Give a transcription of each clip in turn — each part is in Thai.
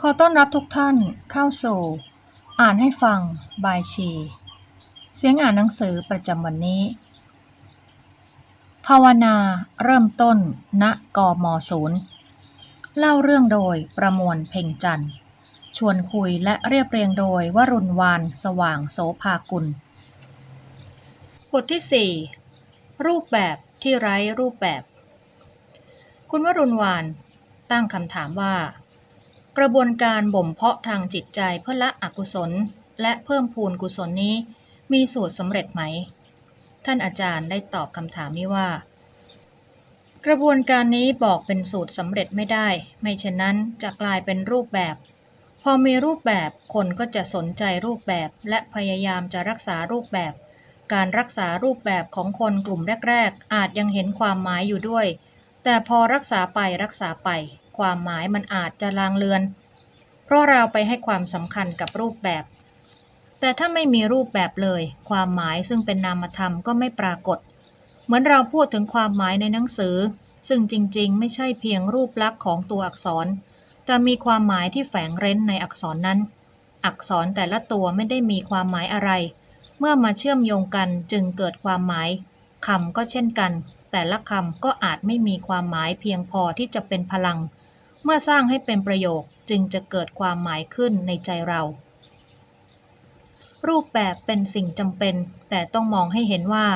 ขอต้อนรับทุกท่านเข้าสู่ อ่านให้ฟังบายชี เสียงอ่านหนังสือประจำวันนี้ ภาวนาเริ่มต้น ณกมศูนย์เล่าเรื่องโดยประมวลเพ่งจันทร์ ชวนคุยและเรียบเรียงโดยวรุณวานสว่างโสภากุล บทที่ 4 รูปแบบที่ไร้รูปแบบ คุณวรุณวานตั้งคำถามว่า กระบวนการบ่มเพาะทางจิตใจเพื่อละอกุศล และเพิ่มพูนกุศลนี้ มีสูตรสำเร็จไหม ท่านอาจารย์ได้ตอบคำถามนี้ว่า กระบวนการนี้บอกเป็นสูตรสำเร็จไม่ได้ ไม่เช่นนั้นจะกลายเป็นรูปแบบ พอมีรูปแบบคนก็จะสนใจรูปแบบและพยายามจะรักษารูปแบบ การรักษารูปแบบของคนกลุ่มแรก ๆ อาจยังเห็นความหมายอยู่ด้วย แต่พอรักษาไปรักษาไป ความหมายมันอาจจะลางเลือน เพราะเราไปให้ความสำคัญกับรูปแบบ แต่ถ้าไม่มีรูปแบบเลย ความหมายซึ่งเป็นนามธรรมก็ไม่ปรากฏ เหมือนเราพูดถึงความหมายในหนังสือ ซึ่งจริงๆ ไม่ใช่เพียงรูปลักษณ์ของตัวอักษร แต่มีความหมายที่แฝงเร้นในอักษรนั้น อักษรแต่ละตัวไม่ได้มีความหมายอะไร เมื่อมาเชื่อมโยงกันจึงเกิดความหมายคำก็เช่นกันแต่ละคำก็อาจไม่มีความหมายเพียงพอที่จะเป็นพลัง เมื่อสร้างให้เป็นประโยคจึงจะเกิดความหมายขึ้นในใจเรา รูปแบบเป็นสิ่งจำเป็น แต่ต้องมองให้เห็นว่า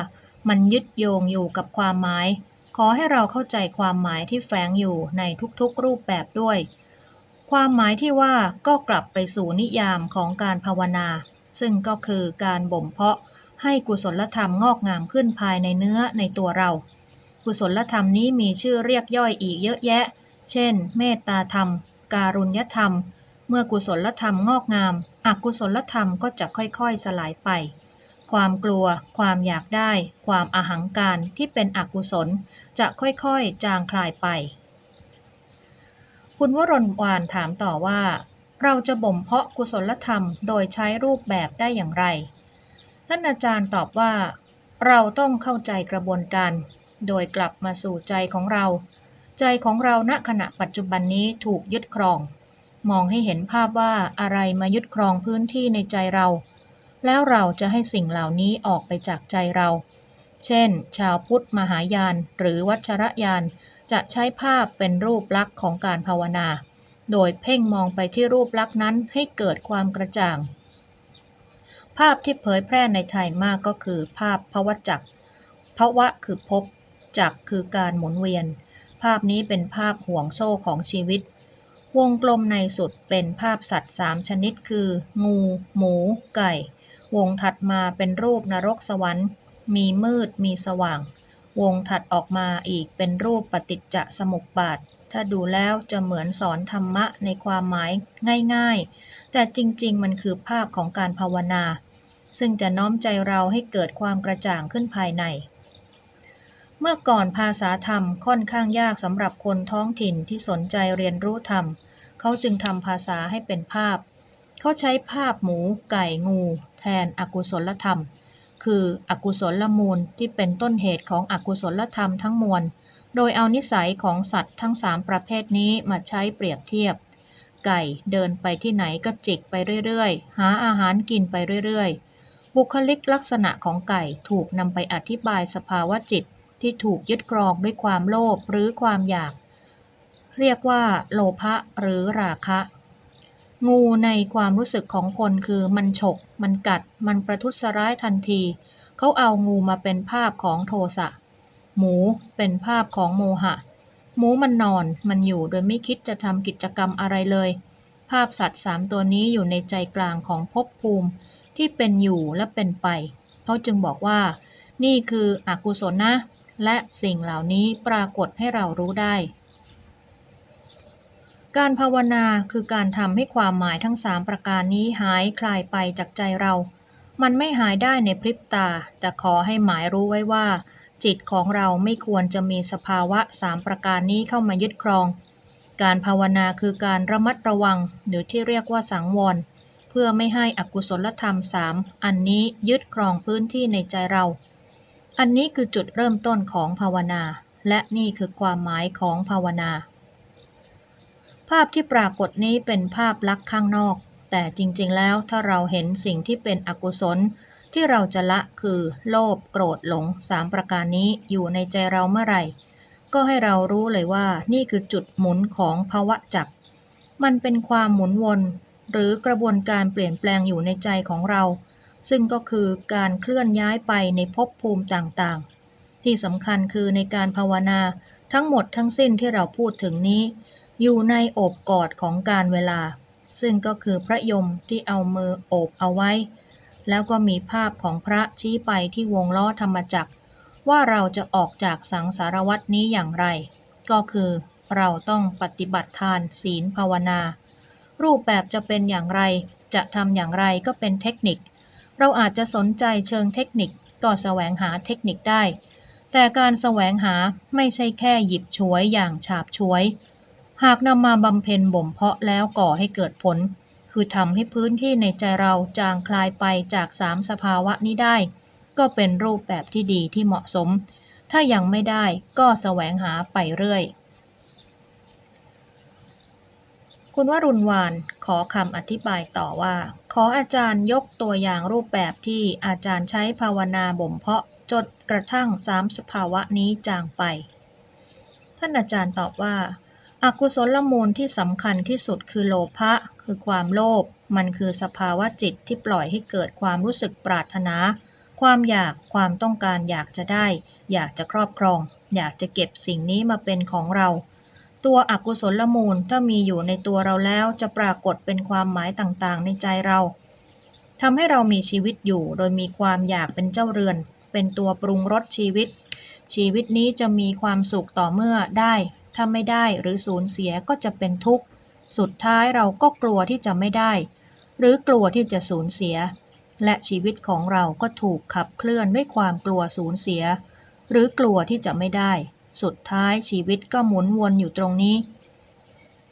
มันยึดโยงอยู่กับความหมาย ขอให้เราเข้าใจความหมายที่แฝงอยู่ในทุกๆรูปแบบด้วย ความหมายที่ว่าก็กลับไปสู่นิยามของการภาวนา ซึ่งก็คือการบ่มเพาะให้กุศลธรรมงอกงามขึ้นภายในเนื้อในตัวเรา กุศลธรรมนี้มีชื่อเรียกย่อยอีกเยอะแยะ เช่น เมตตาธรรม การุญยธรรม เมื่อกุศลธรรมงอกงาม อกุศลธรรมก็จะค่อยๆสลายไป ความกลัว ความอยากได้ ความอาหังการที่เป็นอกุศล จะค่อยๆจางคลายไป คุณวรนวานถามต่อว่า เราจะบ่มเพาะกุศลธรรมโดยใช้รูปแบบได้อย่างไร ท่านอาจารย์ตอบว่า เราต้องเข้าใจกระบวนการ โดยกลับมาสู่ใจของเรา ใจของเราณขณะปัจจุบันนี้ถูกยึดครอง มองให้เห็นภาพว่าอะไรมายึดครองพื้นที่ในใจเรา แล้วเราจะให้สิ่งเหล่านี้ออกไปจากใจเรา เช่น ชาวพุทธมหายาน หรือวัชรยานจะใช้ภาพเป็นรูปลักษณ์ของการภาวนา โดยเพ่งมองไปที่รูปลักษณ์นั้นให้เกิดความกระจ่าง ภาพที่เผยแพร่ในไทยมากก็คือภาพพวจักรภวะคือภพจักคือการหมุนเวียน ภาพนี้เป็นภาพห่วงโซ่ของชีวิต วงกลมในสุดเป็นภาพสัตว์สามชนิดคือ งู หมู ไก่ วงถัดมาเป็นรูปนรกสวรรค์ มีมืดมีสว่าง วงถัดออกมาอีกเป็นรูปปฏิจจสมุปบาท ถ้าดูแล้วจะเหมือนสอนธรรมะในความหมายง่ายๆ แต่จริงๆ มันคือภาพของการภาวนา ซึ่งจะน้อมใจเราให้เกิดความกระจ่างขึ้นภายใน เมื่อก่อนภาษาธรรมค่อนข้างยากสำหรับคนท้องถิ่นที่สนใจเรียนรู้ธรรม เขาจึงทำภาษาให้เป็นภาพ เขาใช้ภาพหมูไก่งู แทนอกุศลธรรม คืออกุศลมูลที่เป็นต้นเหตุของอกุศลธรรมทั้งมวล โดยเอานิสัยของสัตว์ทั้งสามประเภทนี้มาใช้เปรียบเทียบ ไก่เดินไปที่ไหนก็จิกไปเรื่อยๆ หาอาหารกินไปเรื่อยๆ บุคลิกลักษณะของไก่ถูกนำไปอธิบายสภาวะจิต ที่ถูกยึดครองด้วยความโลภหรือความอยาก เรียกว่าโลภะหรือราคะ งูในความรู้สึกของคนคือมันฉก มันกัด มันประทุษร้ายทันที เขาเอางูมาเป็นภาพของโทสะ หมูเป็นภาพของโมหะ หมูมันนอน มันอยู่โดยไม่คิดจะทำกิจกรรมอะไรเลย ภาพสัตว์สามตัวนี้อยู่ในใจกลางของภพภูมิที่เป็นอยู่และเป็นไป เขาจึงบอกว่า นี่คืออกุศลนะ และสิ่งเหล่านี้ปรากฏให้เรารู้ได้ การภาวนาคือการทำให้ความหมายทั้งสามประการนี้หายคลายไปจากใจเรา มันไม่หายได้ในพริบตา แต่ขอให้หมายรู้ไว้ว่า จิตของเราไม่ควรจะมีสภาวะสามประการนี้เข้ามายึดครอง การภาวนาคือการระมัดระวัง หรือที่เรียกว่าสังวรเพื่อไม่ให้อกุศลธรรมสามอันนี้ยึดครองพื้นที่ในใจเรา อันนี้คือจุดเริ่มต้นของภาวนา และนี่คือความหมายของภาวนา ภาพที่ปรากฏนี้เป็นภาพลักษณ์ข้างนอก แต่จริงๆ แล้วถ้าเราเห็นสิ่งที่เป็นอกุศล ที่เราจะละคือโลภโกรธหลงสามประการนี้อยู่ในใจเราเมื่อไหร่ ก็ให้เรารู้เลยว่านี่คือจุดหมุนของภาวะจักรมันเป็นความหมุนวน หรือกระบวนการเปลี่ยนแปลงอยู่ในใจของเรา ซึ่งก็คือการเคลื่อนย้ายไปในภพภูมิต่างๆ ที่สำคัญคือในการภาวนาทั้งหมดทั้งสิ้นที่เราพูดถึงนี้ อยู่ในโอบกอดของการเวลา ซึ่งก็คือพระยมที่เอามือโอบเอาไว้ แล้วก็มีภาพของพระชี้ไปที่วงล้อธรรมจักร ว่าเราจะออกจากสังสารวัตนี้อย่างไร ก็คือเราต้องปฏิบัติทานศีลภาวนา รูปแบบจะเป็นอย่างไรจะทำอย่างไรก็เป็นเทคนิค เราอาจจะสนใจเชิงเทคนิคก็แสวงหาเทคนิคได้ แต่การแสวงหาไม่ใช่แค่หยิบฉวยอย่างฉาบฉวย หากนำมาบำเพ็ญบ่มเพาะแล้วก่อให้เกิดผล คือทำให้พื้นที่ในใจเราจางคลายไปจากสามสภาวะนี้ได้ ก็เป็นรูปแบบที่ดีที่เหมาะสม ถ้ายังไม่ได้ก็แสวงหาไปเรื่อย คุณวรุณวานขอคำอธิบายต่อว่า ออาจารย์ยกตัวอย่างรูปแบบที่อาจารย์ใช้ภาวนาบ่มเพาะจดกระทั่งสามสภาวะนี้จางไป ท่านอาจารย์ตอบว่าอากุศลมูลที่สำคัญที่สุดคือโลภะคือความโลภมันคือสภาวะจิตที่ปล่อยให้เกิดความรู้สึกปรารถนา ความอยากความต้องการอยากจะได้ อยากจะครอบครอง อยากจะเก็บสิ่งนี้มาเป็นของเรา ตัวอกุศลมูลถ้ามีอยู่ในตัวเราแล้วจะปรากฏเป็นความหมายต่างๆ ในใจเราทำให้เรามีชีวิตอยู่โดยมีความอยากเป็นเจ้าเรือน เป็นตัวปรุงรสชีวิต ชีวิตนี้จะมีความสุขต่อเมื่อได้ ถ้าไม่ได้หรือสูญเสียก็จะเป็นทุกข์ สุดท้ายเราก็กลัวที่จะไม่ได้ หรือกลัวที่จะสูญเสีย และชีวิตของเราก็ถูกขับเคลื่อนด้วยความกลัวสูญเสีย หรือกลัวที่จะไม่ได้ สุดท้ายชีวิตก็หมุนวนอยู่ตรงนี้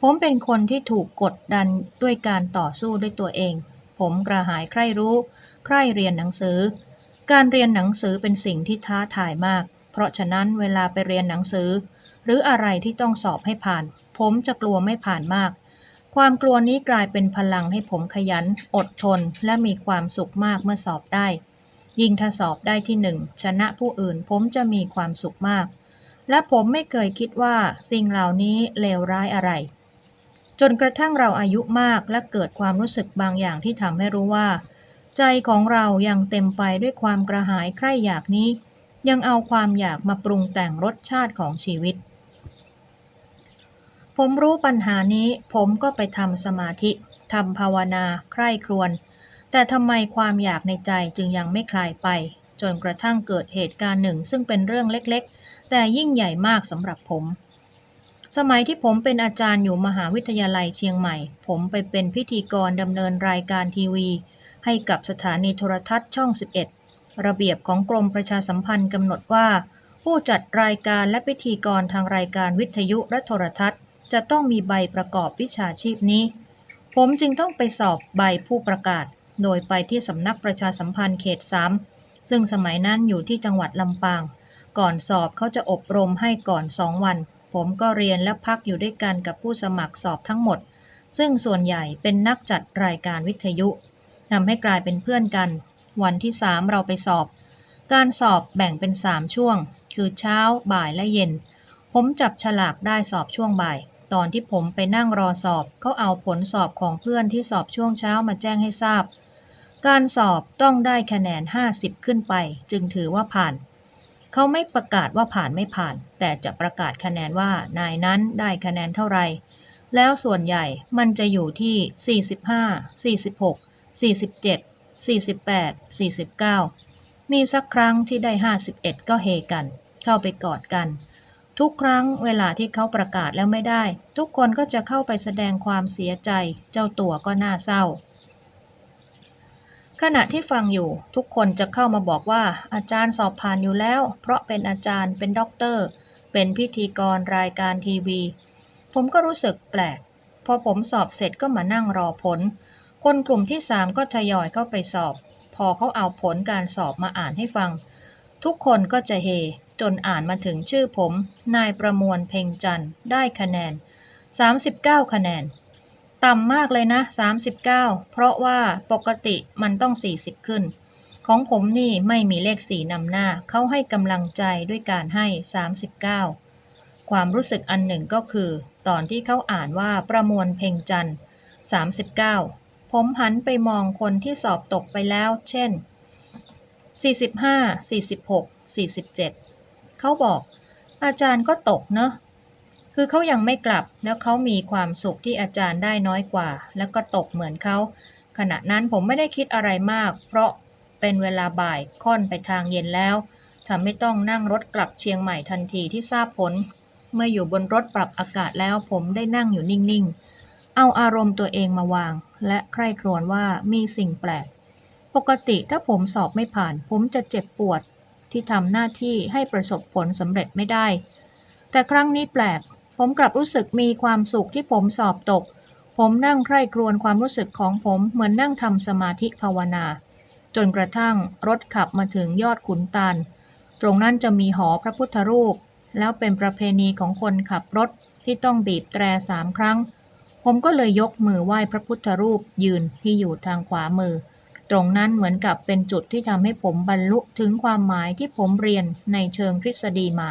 ผมเป็นคนที่ถูกกดดันด้วยการต่อสู้ด้วยตัวเอง ผมกระหายใคร่รู้ ใคร่เรียนหนังสือ การเรียนหนังสือเป็นสิ่งที่ท้าทายมาก เพราะฉะนั้นเวลาไปเรียนหนังสือ หรืออะไรที่ต้องสอบให้ผ่าน ผมจะกลัวไม่ผ่านมาก ความกลัวนี้กลายเป็นพลังให้ผมขยัน อดทน และมีความสุขมากเมื่อสอบได้ ยิ่งถ้าสอบได้ที่หนึ่งชนะผู้อื่นผมจะมีความสุขมาก และผมไม่เคยคิดว่าสิ่งเหล่านี้เลวร้ายอะไร จนกระทั่งเราอายุมากและเกิดความรู้สึกบางอย่างที่ทำให้รู้ว่า ใจของเรายังเต็มไปด้วยความกระหายใคร่อยากนี้ ยังเอาความอยากมาปรุงแต่งรสชาติของชีวิต ผมรู้ปัญหานี้ผมก็ไปทำสมาธิทำภาวนา ใคร่ครวญแต่ทำไมความอยากในใจจึงยังไม่คลายไป จนกระทั่งเกิดเหตุการณ์หนึ่งซึ่งเป็นเรื่องเล็ก แต่ยิ่งใหญ่มากสำหรับผม สมัยที่ผมเป็นอาจารย์อยู่มหาวิทยาลัยเชียงใหม่ ผมไปเป็นพิธีกรดำเนินรายการทีวี ให้กับสถานีโทรทัศน์ช่อง 11 ระเบียบของกรมประชาสัมพันธ์กำหนดว่า ผู้จัดรายการและพิธีกรทางรายการวิทยุและโทรทัศน์ จะต้องมีใบประกอบวิชาชีพนี้ ผมจึงต้องไปสอบใบผู้ประกาศ โดยไปที่สำนักประชาสัมพันธ์เขต 3 ซึ่งสมัยนั้นอยู่ที่จังหวัดลำปาง ก่อนสอบเขาจะอบรมให้ก่อน2วัน ผมก็เรียนและพักอยู่ด้วยกันกับผู้สมัครสอบทั้งหมด ซึ่งส่วนใหญ่เป็นนักจัดรายการวิทยุทำให้กลายเป็นเพื่อนกัน วันที่3เราไปสอบ การสอบแบ่งเป็น3ช่วง คือเช้า บ่ายและเย็น ผมจับฉลากได้สอบช่วงบ่าย ตอนที่ผมไปนั่งรอสอบเขาเอาผลสอบของเพื่อนที่สอบช่วงเช้ามาแจ้งให้ทราบ การสอบต้องได้คะแนน 50 ขึ้นไป จึงถือว่าผ่าน เขาไม่ประกาศว่าผ่านไม่ผ่าน แต่จะประกาศคะแนนว่านายนั้นได้คะแนนเท่าไหร่ แล้วส่วนใหญ่มันจะอยู่ที่ 45 46 47 48 49 มีสักครั้งที่ได้ 51 ก็เฮกัน เข้าไปกอดกัน ทุกครั้งเวลาที่เขาประกาศแล้วไม่ได้ ทุกคนก็จะเข้าไปแสดงความเสียใจ เจ้าตัวก็น่าเศร้า ขณะที่ฟังอยู่ทุกคนจะเข้ามาบอกว่า อาจารย์สอบผ่านอยู่แล้ว เพราะเป็นอาจารย์เป็นด็อกเตอร์ เป็นพิธีกรรายการทีวี ผมก็รู้สึกแปลก พอผมสอบเสร็จก็มานั่งรอผล คนกลุ่มที่สามก็ทยอยเข้าไปสอบ พอเขาเอาผลการสอบมาอ่านให้ฟัง ทุกคนก็จะเฮ จนอ่านมาถึงชื่อผม นายประมวลเพ่งจันทร์ได้คะแนน 39 คะแนน ต่ำมากเลยนะ 39 เพราะว่าปกติมันต้อง 40 ขึ้น ของผมนี่ไม่มีเลขสี่นำหน้า เขาให้กำลังใจด้วยการให้ 39 ความรู้สึกอันหนึ่งก็คือ ตอนที่เขาอ่านว่าประมวลเพ่งจันทร์39 ผมหันไปมองคนที่สอบตกไปแล้ว เช่น 45 46 47 เขาบอก อาจารย์ก็ตกเนอะ คือเขายังไม่กลับแล้วเขามีความสุขที่อาจารย์ได้น้อยกว่า แล้วก็ตกเหมือนเขาขณะนั้นผมไม่ได้คิดอะไรมาก เพราะเป็นเวลาบ่ายค่อนไปทางเย็นแล้วทำให้ต้องนั่งรถกลับเชียงใหม่ทันทีที่ทราบผล เมื่ออยู่บนรถปรับอากาศแล้วผมได้นั่งอยู่นิ่งๆ เอาอารมณ์ตัวเองมาวาง และใคร่ครวญว่ามีสิ่งแปลก ปกติถ้าผมสอบไม่ผ่าน ผมจะเจ็บปวดที่ทำหน้าที่ให้ประสบผลสำเร็จไม่ได้ แต่ครั้งนี้แปลก ผมกลับรู้สึกมีความสุขที่ผมสอบตก ผมนั่งใคร่ครวญความรู้สึกของผมเหมือนนั่งทำสมาธิภาวนา จนกระทั่งรถขับมาถึงยอดขุนตาล ตรงนั้นจะมีหอพระพุทธรูป แล้วเป็นประเพณีของคนขับรถที่ต้องบีบแตรสามครั้ง ผมก็เลยยกมือไหว้พระพุทธรูปยืนที่อยู่ทางขวามือ ตรงนั้นเหมือนกับเป็นจุดที่ทำให้ผมบรรลุถึงความหมายที่ผมเรียนในเชิงทฤษฎีมา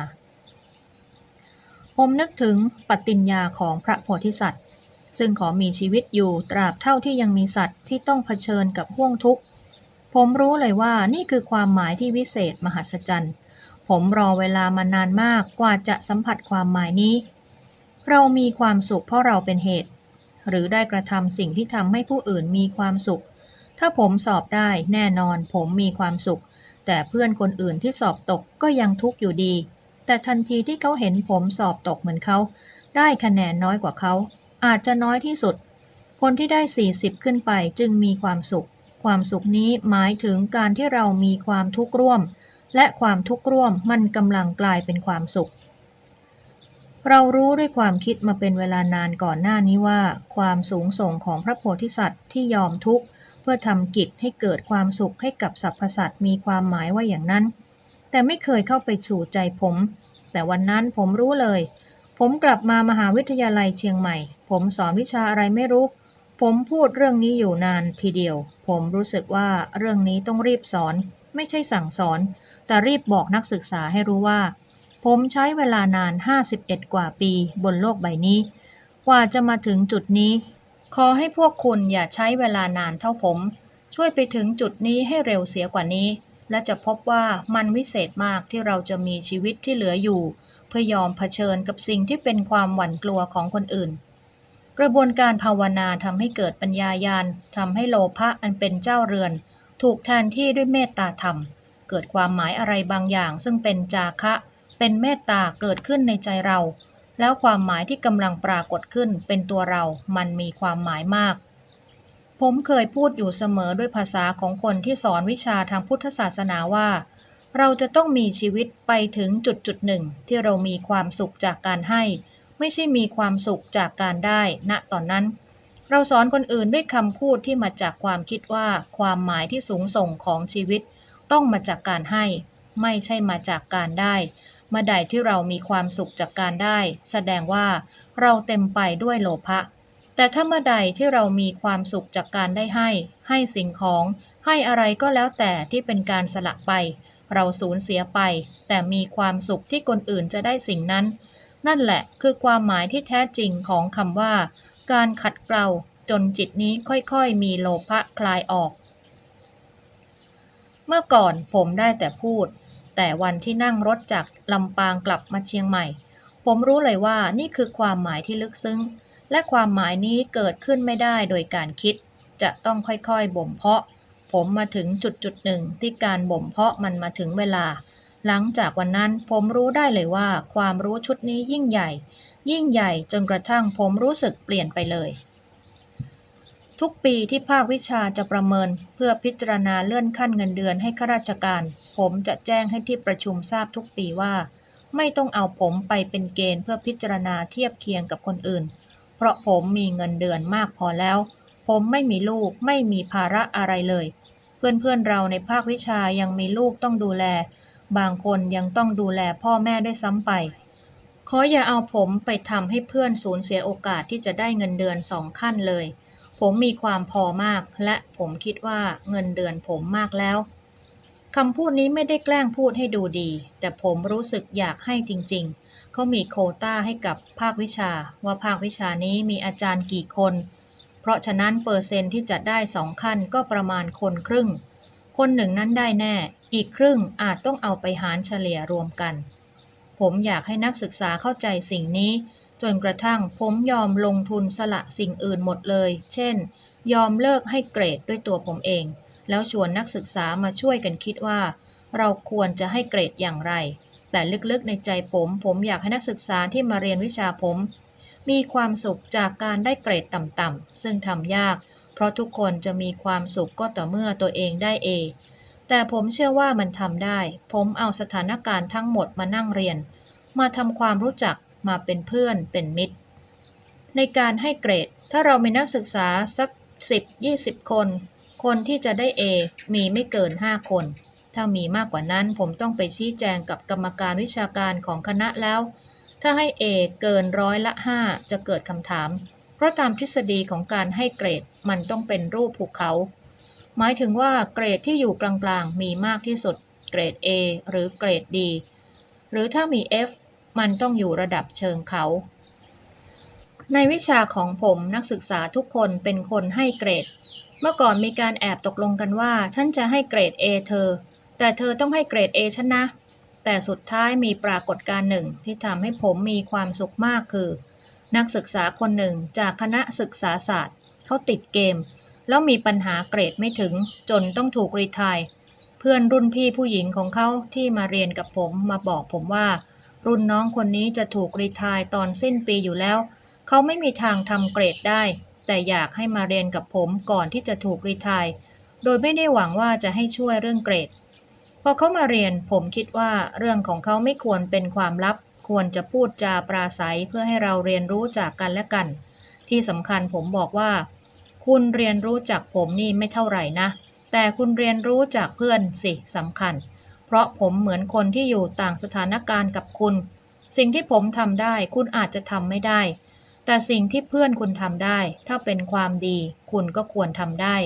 ผมนึกถึงปฏิญญาของพระโพธิสัตว์ ซึ่งขอมีชีวิตอยู่ตราบเท่าที่ยังมีสัตว์ที่ต้องเผชิญกับห่วงทุกข์ ผมรู้เลยว่านี่คือความหมายที่วิเศษมหัศจรรย์ ผมรอเวลามานานมากกว่าจะสัมผัสความหมายนี้ เรามีความสุขเพราะเราเป็นเหตุ หรือได้กระทำสิ่งที่ทำให้ผู้อื่นมีความสุข ถ้าผมสอบได้แน่นอนผมมีความสุข แต่เพื่อนคนอื่นที่สอบตกก็ยังทุกข์อยู่ดี แต่ทันทีที่เขาเห็นผมสอบตกเหมือนเขา ได้คะแนนน้อยกว่าเขา อาจจะน้อยที่สุด คนที่ได้ 40 ขึ้นไปจึงมีความสุข ความสุขนี้หมายถึงการที่เรามีความทุกข์ร่วม และความทุกข์ร่วมมันกำลังกลายเป็นความสุข เรารู้ด้วยความคิดมาเป็นเวลานานก่อนหน้านี้ว่า ความสูงส่งของพระโพธิสัตว์ที่ยอมทุกข์เพื่อทำกิจให้เกิดความสุขให้กับสรรพสัตว์มีความหมายว่าอย่างนั้น แต่ไม่เคยเข้าไปสู่ใจผม แต่วันนั้นผมรู้เลย ผมกลับมามหาวิทยาลัยเชียงใหม่ ผมสอนวิชาอะไรไม่รู้ ผมพูดเรื่องนี้อยู่นานทีเดียว ผมรู้สึกว่าเรื่องนี้ต้องรีบสอน ไม่ใช่สั่งสอน แต่รีบบอกนักศึกษาให้รู้ว่า ผมใช้เวลานาน 51 กว่าปีบนโลกใบนี้ กว่าจะมาถึงจุดนี้ ขอให้พวกคุณอย่าใช้เวลานานเท่าผม ช่วยไปถึงจุดนี้ให้เร็วเสียกว่านี้ และจะพบว่ามันวิเศษมากที่เราจะมีชีวิตที่เหลืออยู่ เพื่อยอมเผชิญกับสิ่งที่เป็นความหวั่นกลัวของคนอื่น กระบวนการภาวนาทำให้เกิดปัญญายาณทำให้โลภะอันเป็นเจ้าเรือน ถูกแทนที่ด้วยเมตตาธรรม เกิดความหมายอะไรบางอย่าง ซึ่งเป็นจาคะ เป็นเมตตาเกิดขึ้นในใจเรา แล้วความหมายที่กำลังปรากฏขึ้นเป็นตัวเรา มันมีความหมายมาก ผมเคยพูดอยู่เสมอด้วยภาษาของคนที่สอนวิชาทางพุทธศาสนาว่า เราจะต้องมีชีวิตไปถึงจุดจุดหนึ่งที่เรามีความสุขจากการให้ ไม่ใช่มีความสุขจากการได้ณตอนนั้น เราสอนคนอื่นด้วยคำพูดที่มาจากความคิดว่า ความหมายที่สูงส่งของชีวิต ต้องมาจากการให้ ไม่ใช่มาจากการได้เมื่อใดที่เรามีความสุขจากการได้ แสดงว่าเราเต็มไปด้วยโลภะ แต่ถ้าเมื่อใดที่เรามีความสุขจากการได้ให้ ให้สิ่งของ ให้อะไรก็แล้วแต่ที่เป็นการสละไป เราสูญเสียไป แต่มีความสุขที่คนอื่นจะได้สิ่งนั้น นั่นแหละคือความหมายที่แท้จริงของคำว่า การขัดเกลาจนจิตนี้ค่อยๆ มีโลภะคลายออก เมื่อก่อนผมได้แต่พูด แต่วันที่นั่งรถจากลำปางกลับมาเชียงใหม่ ผมรู้เลยว่านี่คือความหมายที่ลึกซึ้ง และความหมายนี้เกิดขึ้นไม่ได้โดยการคิด จะต้องค่อยๆบ่มเพาะ ผมมาถึงจุดจุดหนึ่งที่การบ่มเพาะมันมาถึงเวลา หลังจากวันนั้นผมรู้ได้เลยว่า ความรู้ชุดนี้ยิ่งใหญ่ ยิ่งใหญ่จนกระทั่งผมรู้สึกเปลี่ยนไปเลย ทุกปีที่ภาควิชาจะประเมินเพื่อพิจารณาเลื่อนขั้นเงินเดือนให้ข้าราชการ ผมจะแจ้งให้ที่ประชุมทราบทุกปีว่า ไม่ต้องเอาผมไปเป็นเกณฑ์เพื่อพิจารณาเทียบเคียงกับคนอื่น เพราะผมมีเงินเดือนมากพอแล้ว ผมไม่มีลูกไม่มีภาระอะไรเลย เพื่อนๆเราในภาควิชายังมีลูกต้องดูแล บางคนยังต้องดูแลพ่อแม่ด้วยซ้ำไป ขออย่าเอาผมไปทำให้เพื่อนสูญเสียโอกาสที่จะได้เงินเดือนสองขั้นเลย ผมมีความพอมาก และผมคิดว่าเงินเดือนผมมากแล้วคำพูดนี้ไม่ได้แกล้งพูดให้ดูดี แต่ผมรู้สึกอยากให้จริง ๆ เขามีโคต้าให้กับภาควิชา ว่าภาควิชานี้มีอาจารย์กี่คน เพราะฉะนั้นเปอร์เซ็นที่จะได้สองขั้นก็ประมาณคนครึ่ง คนหนึ่งนั้นได้แน่ อีกครึ่งอาจต้องเอาไปหารเฉลี่ยรวมกัน ผมอยากให้นักศึกษาเข้าใจสิ่งนี้ จนกระทั่งผมยอมลงทุนสละสิ่งอื่นหมดเลย เช่น ยอมเลิกให้เกรดด้วยตัวผมเอง แล้วชวนนักศึกษามาช่วยกันคิดว่า เราควรจะให้เกรดอย่างไร แต่ลึกๆในใจผม ผมอยากให้นักศึกษาที่มาเรียนวิชาผม มีความสุขจากการได้เกรดต่ำๆซึ่งทำยาก เพราะทุกคนจะมีความสุขก็ต่อเมื่อตัวเองได้เอแต่ผมเชื่อว่ามันทำได้ ผมเอาสถานการณ์ทั้งหมดมานั่งเรียน มาทำความรู้จักมาเป็นเพื่อนเป็นมิตร ในการให้เกรด ถ้าเรามีนักศึกษาสัก 10-20 คน คนที่จะได้ A มีไม่เกิน 5 คน ถ้ามีมากกว่านั้นผมต้องไปชี้แจงกับกรรมการวิชาการของคณะแล้ว ถ้าให้ A เกินร้อยละ5จะเกิดคำถาม เพราะตามทฤษฎีของการให้เกรดมันต้องเป็นรูปภูเขา หมายถึงว่าเกรดที่อยู่กลางๆ มีมากที่สุด เกรด A หรือเกรด D หรือถ้ามี F มันต้องอยู่ระดับเชิงเขา ในวิชาของผมนักศึกษาทุกคนเป็นคนให้เกรด เมื่อก่อนมีการแอบตกลงกันว่า ฉันจะให้เกรด A เธอ แต่เธอต้องให้เกรด A ฉันนะ แต่สุดท้ายมีปรากฏการณ์หนึ่งที่ทำให้ผมมีความสุขมากคือ นักศึกษาคนหนึ่งจากคณะศึกษาศาสตร์เขาติดเกม แล้วมีปัญหาเกรดไม่ถึงจนต้องถูกรีทายเพื่อนรุ่นพี่ผู้หญิงของเขาที่มาเรียนกับผมมาบอกผมว่า รุ่นน้องคนนี้จะถูกรีทายตอนสิ้นปีอยู่แล้ว เขาไม่มีทางทำเกรดได้ แต่อยากให้มาเรียนกับผมก่อนที่จะถูกรีทายโดยไม่ได้หวังว่าจะให้ช่วยเรื่องเกรด อเขามาเรียนผมคิดว่าเรื่องของเขาไม่ควรเป็นความลับ ควรจะพูดจาปราศัยเพื่อให้เราเรียนรู้จากกันและกัน ที่สำคัญผมบอกว่า คุณเรียนรู้จากผมนี่ไม่เท่าไหร่นะ แต่คุณเรียนรู้จากเพื่อนสิสำคัญ เพราะผมเหมือนคนที่อยู่ต่างสถานการณ์กับคุณ สิ่งที่ผมทำได้คุณอาจจะทำไม่ได้ แต่สิ่งที่เพื่อนคุณทำได้ ถ้าเป็นความดี คุณก็ควรทำได้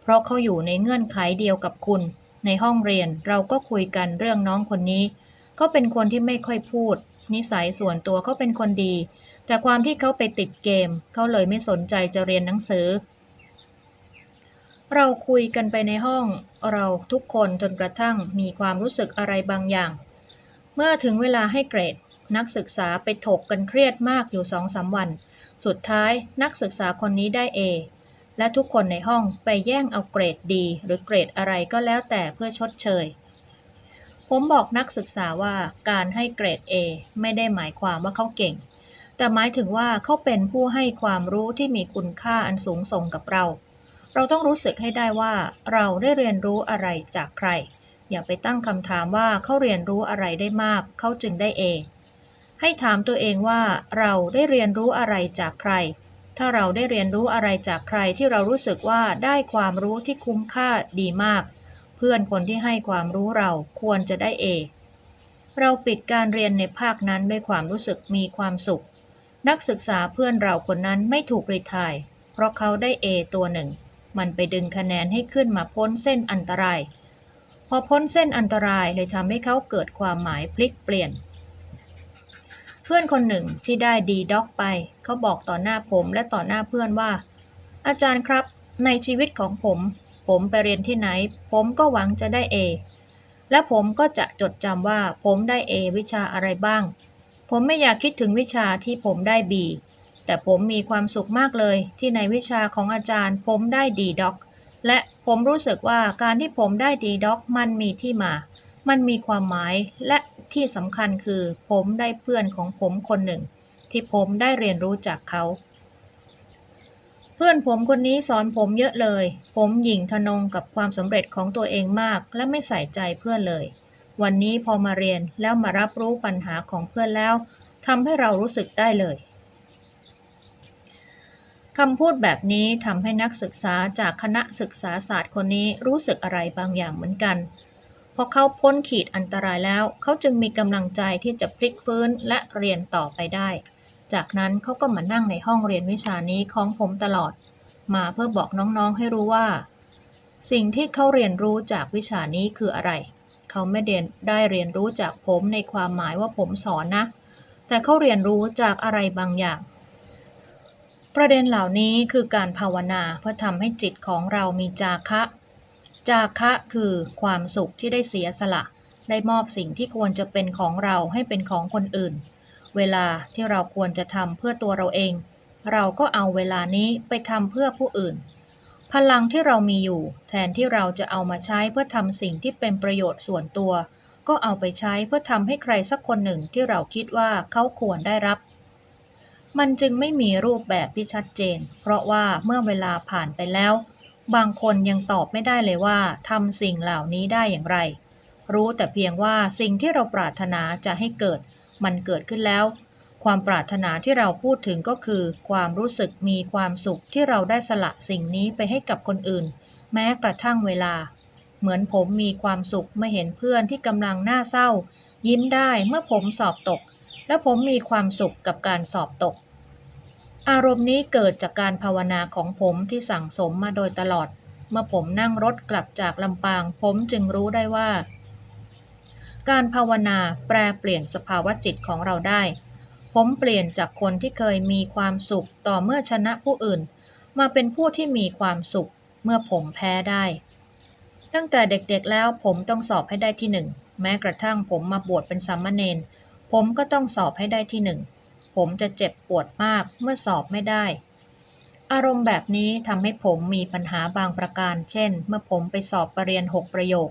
เพราะเขาอยู่ในเงื่อนไขเดียวกับคุณ ในห้องเรียนเราก็คุยกันเรื่องน้องคนนี้เขาเป็นคนที่ไม่ค่อยพูด นิสัยส่วนตัวเขาเป็นคนดี แต่ความที่เขาไปติดเกมเขาเลยไม่สนใจจะเรียนหนังสือ เราคุยกันไปในห้องเราทุกคนจนกระทั่งมีความรู้สึกอะไรบางอย่าง เมื่อถึงเวลาให้เกรด นักศึกษาไปถกกันเครียดมากอยู่สองสามวัน สุดท้ายนักศึกษาคนนี้ได้ A และทุกคนในห้องไปแย่งเอาเกรดดี หรือเกรดอะไรก็แล้วแต่เพื่อชดเชย ผมบอกนักศึกษาว่าการให้เกรด A ไม่ได้หมายความว่าเขาเก่ง แต่หมายถึงว่าเขาเป็นผู้ให้ความรู้ที่มีคุณค่าอันสูงส่งกับเรา เราต้องรู้สึกให้ได้ว่าเราได้เรียนรู้อะไรจากใคร อย่าไปตั้งคำถามว่าเขาเรียนรู้อะไรได้มาก เขาจึงได้ A ให้ถามตัวเองว่าเราได้เรียนรู้อะไรจากใคร ถ้าเราได้เรียนรู้อะไรจากใครที่เรารู้สึกว่าได้ความรู้ที่คุ้มค่าดีมาก เพื่อนคนที่ให้ความรู้เราควรจะได้ A เราปิดการเรียนในภาคนั้นด้วยความรู้สึกมีความสุข นักศึกษาเพื่อนเราคนนั้นไม่ถูกรีทาย เพราะเขาได้ A ตัวหนึ่ง มันไปดึงคะแนนให้ขึ้นมาพ้นเส้นอันตราย พอพ้นเส้นอันตรายเลยทำให้เขาเกิดความหมายพลิกเปลี่ยน เพื่อนคนหนึ่งที่ได้ดีด็อกไป เขาบอกต่อหน้าผมและต่อหน้าเพื่อนว่า อาจารย์ครับในชีวิตของผม ผมไปเรียนที่ไหน ผมก็หวังจะได้ A และผมก็จะจดจำว่าผมได้ A วิชาอะไรบ้าง ผมไม่อยากคิดถึงวิชาที่ผมได้ B แต่ผมมีความสุขมากเลยที่ในวิชาของอาจารย์ผมได้ดีด็อกและผมรู้สึกว่าการที่ผมได้ดีด็อกมันมีที่มา มันมีความหมายและ ที่สำคัญคือผมได้เพื่อนของผมคนหนึ่ง ที่ผมได้เรียนรู้จากเขา เพื่อนผมคนนี้สอนผมเยอะเลย ผมหยิ่งทะนงกับความสำเร็จของตัวเองมาก และไม่ใส่ใจเพื่อนเลย วันนี้พอมาเรียนแล้วมารับรู้ปัญหาของเพื่อนแล้วทำให้เรารู้สึกได้เลยคำพูดแบบนี้ทำให้นักศึกษาจากคณะศึกษาศาสตร์คนนี้รู้สึกอะไรบางอย่างเหมือนกัน พอเขาพ้นขีดอันตรายแล้ว เขาจึงมีกำลังใจที่จะพลิกฟื้นและเรียนต่อไปได้ จากนั้นเขาก็มานั่งในห้องเรียนวิชานี้ของผมตลอด มาเพื่อบอกน้องๆให้รู้ว่า สิ่งที่เขาเรียนรู้จากวิชานี้คืออะไร เขาไม่เรียนได้เรียนรู้จากผมในความหมายว่าผมสอนนะ แต่เขาเรียนรู้จากอะไรบางอย่างประเด็นเหล่านี้คือการภาวนาเพื่อทำให้จิตของเรามีจาคะ จาคะคือความสุขที่ได้เสียสละ ได้มอบสิ่งที่ควรจะเป็นของเราให้เป็นของคนอื่น เวลาที่เราควรจะทำเพื่อตัวเราเอง เราก็เอาเวลานี้ไปทำเพื่อผู้อื่น พลังที่เรามีอยู่ แทนที่เราจะเอามาใช้เพื่อทำสิ่งที่เป็นประโยชน์ส่วนตัว ก็เอาไปใช้เพื่อทำให้ใครสักคนหนึ่งที่เราคิดว่าเขาควรได้รับ มันจึงไม่มีรูปแบบที่ชัดเจน เพราะว่าเมื่อเวลาผ่านไปแล้ว บางคนยังตอบไม่ได้เลยว่าทำสิ่งเหล่านี้ได้อย่างไร รู้แต่เพียงว่าสิ่งที่เราปรารถนาจะให้เกิด มันเกิดขึ้นแล้ว ความปรารถนาที่เราพูดถึงก็คือ ความรู้สึกมีความสุขที่เราได้สละสิ่งนี้ไปให้กับคนอื่น แม้กระทั่งเวลา เหมือนผมมีความสุขเมื่อเห็นเพื่อนที่กำลังน่าเศร้า ยิ้มได้เมื่อผมสอบตก และผมมีความสุขกับการสอบตก อารมณ์นี้เกิดจากการภาวนาของผมที่สั่งสมมาโดยตลอด เมื่อผมนั่งรถกลับจากลำปาง ผมจึงรู้ได้ว่า การภาวนาแปรเปลี่ยนสภาวะจิตของเราได้ ผมเปลี่ยนจากคนที่เคยมีความสุขต่อเมื่อชนะผู้อื่น มาเป็นผู้ที่มีความสุข เมื่อผมแพ้ได้ ตั้งแต่เด็กๆแล้วผมต้องสอบให้ได้ที่หนึ่งแม้กระทั่งผมมาบวชเป็นสามเณรผมก็ต้องสอบให้ได้ที่หนึ่ง ผมจะเจ็บปวดมากเมื่อสอบไม่ได้ อารมณ์แบบนี้ทำให้ผมมีปัญหาบางประการ เช่น เมื่อผมไปสอบประเรียนหกประโยค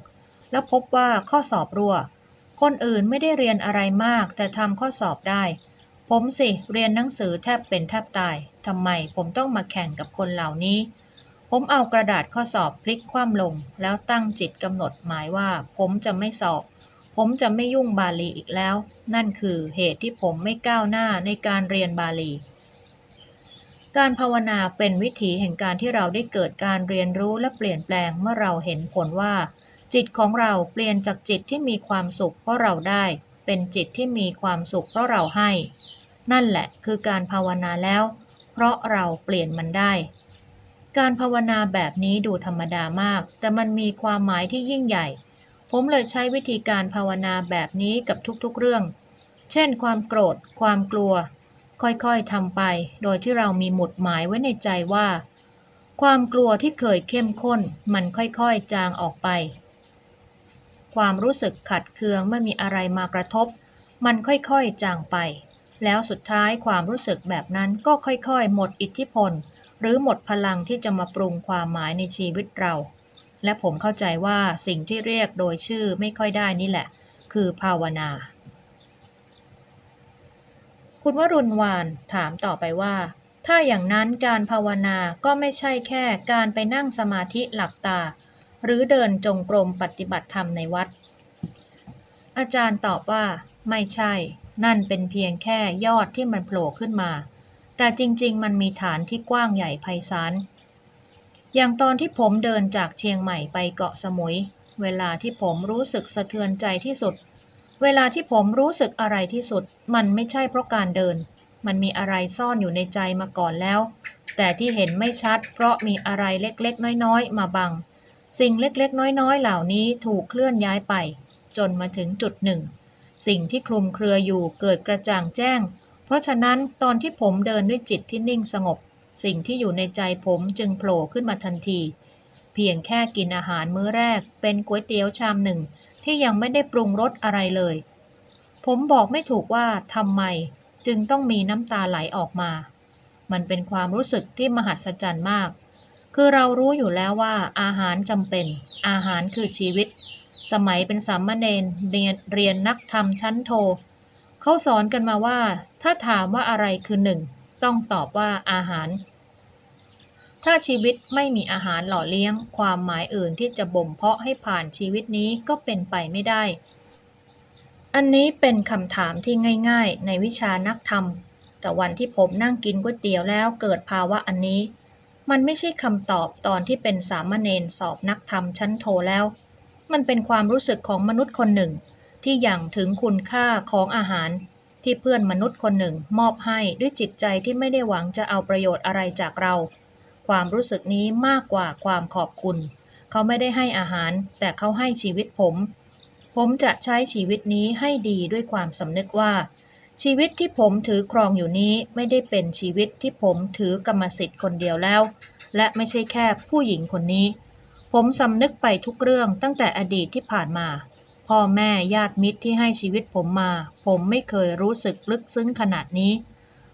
แล้วพบว่าข้อสอบรั่ว คนอื่นไม่ได้เรียนอะไรมาก แต่ทำข้อสอบได้ ผมสิเรียนหนังสือแทบเป็นแทบตายทำไมผมต้องมาแข่งกับคนเหล่านี้ผมเอากระดาษข้อสอบพลิกคว่ำลง แล้วตั้งจิตกำหนดหมายว่าผมจะไม่สอบ ผมจะไม่ยุ่งบาลีอีกแล้ว นั่นคือเหตุที่ผมไม่ก้าวหน้าในการเรียนบาลี การภาวนาเป็นวิถีแห่งการที่เราได้เกิดการเรียนรู้และเปลี่ยนแปลงเมื่อเราเห็นผลว่า จิตของเราเปลี่ยนจากจิตที่มีความสุขเพราะเราได้ เป็นจิตที่มีความสุขเพราะเราให้ นั่นแหละคือการภาวนาแล้ว เพราะเราเปลี่ยนมันได้ การภาวนาแบบนี้ดูธรรมดามาก แต่มันมีความหมายที่ยิ่งใหญ่ ผมเลยใช้วิธีการภาวนาแบบนี้กับทุกๆเรื่อง เช่น ความโกรธ ความกลัว ค่อยๆทำไป โดยที่เรามีหมุดหมายไว้ในใจว่า ความกลัวที่เคยเข้มข้น มันค่อยๆจางออกไป ความรู้สึกขัดเคืองเมื่อมีอะไรมากระทบ มันค่อยๆจางไป แล้วสุดท้ายความรู้สึกแบบนั้นก็ค่อยๆ หมดอิทธิพล หรือหมดพลังที่จะมาปรุงความหมายในชีวิตเรา และผมเข้าใจว่าสิ่งที่เรียกโดยชื่อไม่ค่อยได้นี่แหละ คือภาวนา คุณวรุณวานถามต่อไปว่า ถ้าอย่างนั้นการภาวนาก็ไม่ใช่แค่การไปนั่งสมาธิหลับตา หรือเดินจงกรมปฏิบัติธรรมในวัด อาจารย์ตอบว่า ไม่ใช่ นั่นเป็นเพียงแค่ยอดที่มันโผล่ขึ้นมา แต่จริง ๆ มันมีฐานที่กว้างใหญ่ไพศาล อย่างตอนที่ผมเดินจากเชียงใหม่ไปเกาะสมุย เวลาที่ผมรู้สึกสะเทือนใจที่สุด เวลาที่ผมรู้สึกอะไรที่สุด มันไม่ใช่เพราะการเดิน มันมีอะไรซ่อนอยู่ในใจมาก่อนแล้ว แต่ที่เห็นไม่ชัด เพราะมีอะไรเล็กๆ น้อยๆ มาบัง สิ่งเล็กๆ น้อยๆ เหล่านี้ถูกเคลื่อนย้ายไป จนมาถึงจุดหนึ่ง สิ่งที่คลุมเครืออยู่เกิดกระจ่างแจ้ง เพราะฉะนั้นตอนที่ผมเดินด้วยจิตที่นิ่งสงบ สิ่งที่อยู่ในใจผมจึงโผล่ขึ้นมาทันที เพียงแค่กินอาหารมื้อแรก เป็นก๋วยเตี๋ยวชามหนึ่ง ที่ยังไม่ได้ปรุงรสอะไรเลย ผมบอกไม่ถูกว่าทำไมจึงต้องมีน้ำตาไหลออกมา มันเป็นความรู้สึกที่มหัศจรรย์มาก คือเรารู้อยู่แล้วว่าอาหารจำเป็น อาหารคือชีวิต สมัยเป็นสามเณรเรียนเรียนนักธรรมชั้นโท เขาสอนกันมาว่า ถ้าถามว่าอะไรคือหนึ่ง ต้องตอบว่าอาหาร ถ้าชีวิตไม่มีอาหารหล่อเลี้ยง ความหมายอื่นที่จะบ่มเพาะให้ผ่านชีวิตนี้ก็เป็นไปไม่ได้ อันนี้เป็นคำถามที่ง่าย ๆ ในวิชานักธรรม แต่วันที่ผมนั่งกินก๋วยเตี๋ยวแล้วเกิดภาวะอันนี้ มันไม่ใช่คำตอบตอนที่เป็นสามเณรสอบนักธรรมชั้นโทแล้ว มันเป็นความรู้สึกของมนุษย์คนหนึ่ง ที่อย่างถึงคุณค่าของอาหาร ที่เพื่อนมนุษย์คนหนึ่งมอบให้ด้วยจิตใจที่ไม่ได้หวังจะเอาประโยชน์อะไรจากเรา ความรู้สึกนี้มากกว่าความขอบคุณ เขาไม่ได้ให้อาหาร แต่เขาให้ชีวิตผม ผมจะใช้ชีวิตนี้ให้ดีด้วยความสำนึกว่า ชีวิตที่ผมถือครองอยู่นี้ไม่ได้เป็นชีวิตที่ผมถือกรรมสิทธิ์คนเดียวแล้ว และไม่ใช่แค่ผู้หญิงคนนี้ ผมสำนึกไปทุกเรื่องตั้งแต่อดีตที่ผ่านมา พ่อแม่ญาติมิตรที่ให้ชีวิตผมมา ผมไม่เคยรู้สึกลึกซึ้งขนาดนี้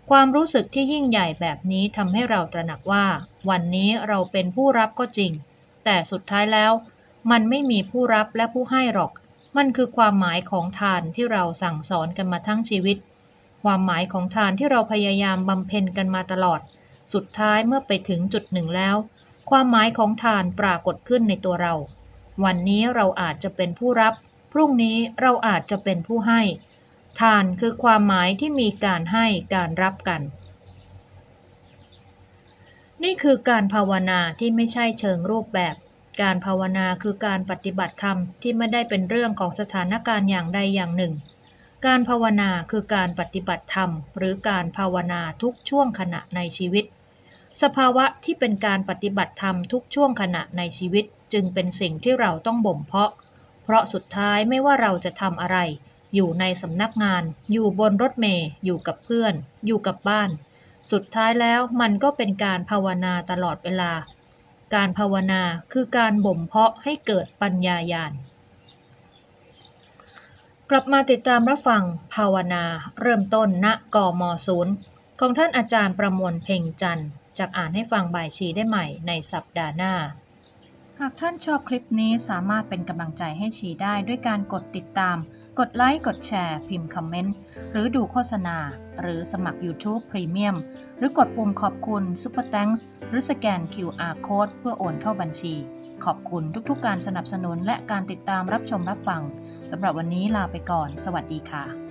ความรู้สึกที่ยิ่งใหญ่แบบนี้ทำให้เราตระหนักว่า วันนี้เราเป็นผู้รับก็จริง แต่สุดท้ายแล้ว มันไม่มีผู้รับและผู้ให้หรอก มันคือความหมายของทานที่เราสั่งสอนกันมาทั้งชีวิต ความหมายของทานที่เราพยายามบำเพ็ญกันมาตลอด สุดท้ายเมื่อไปถึงจุดหนึ่งแล้ว ความหมายของทานปรากฏขึ้นในตัวเรา วันนี้เราอาจจะเป็นผู้รับ พรุ่งนี้เราอาจจะเป็นผู้ให้ ทานคือความหมายที่มีการให้การรับกันนี่คือการภาวนาที่ไม่ใช่เชิงรูปแบบ การภาวนาคือการปฏิบัติธรรมที่ไม่ได้เป็นเรื่องของสถานการณ์อย่างใดอย่างหนึ่ง การภาวนาคือการปฏิบัติธรรม หรือการภาวนาทุกช่วงขณะในชีวิต สภาวะที่เป็นการปฏิบัติธรรมทุกช่วงขณะในชีวิต จึงเป็นสิ่งที่เราต้องบ่มเพาะ เพราะสุดท้ายไม่ว่าเราจะทำอะไร อยู่ในสำนักงาน อยู่บนรถเมล์อยู่กับเพื่อน อยู่กับบ้าน สุดท้ายแล้วมันก็เป็นการภาวนาตลอดเวลา การภาวนาคือการบ่มเพาะให้เกิดปัญญาญาณกลับมาติดตามรับฟังภาวนาเริ่มต้นณกมศูนย์ของท่านอาจารย์ประมวลเพ่งจันทร์จากอ่านให้ฟังบ่ายชีได้ใหม่ในสัปดาห์หน้า หากท่านชอบคลิปนี้สามารถเป็นกำลังใจให้ชีได้ด้วยการกดติดตาม กดไลค์ กดแชร์ พิมพ์คอมเมนต์ หรือดูโฆษณา หรือสมัคร YouTube Premium หรือกดปุ่มขอบคุณ Super Thanks หรือสแกน QR Code เพื่อโอนเข้าบัญชี ขอบคุณทุกๆ การสนับสนุนและการติดตามรับชมรับฟังสำหรับวันนี้ลาไปก่อน สวัสดีค่ะ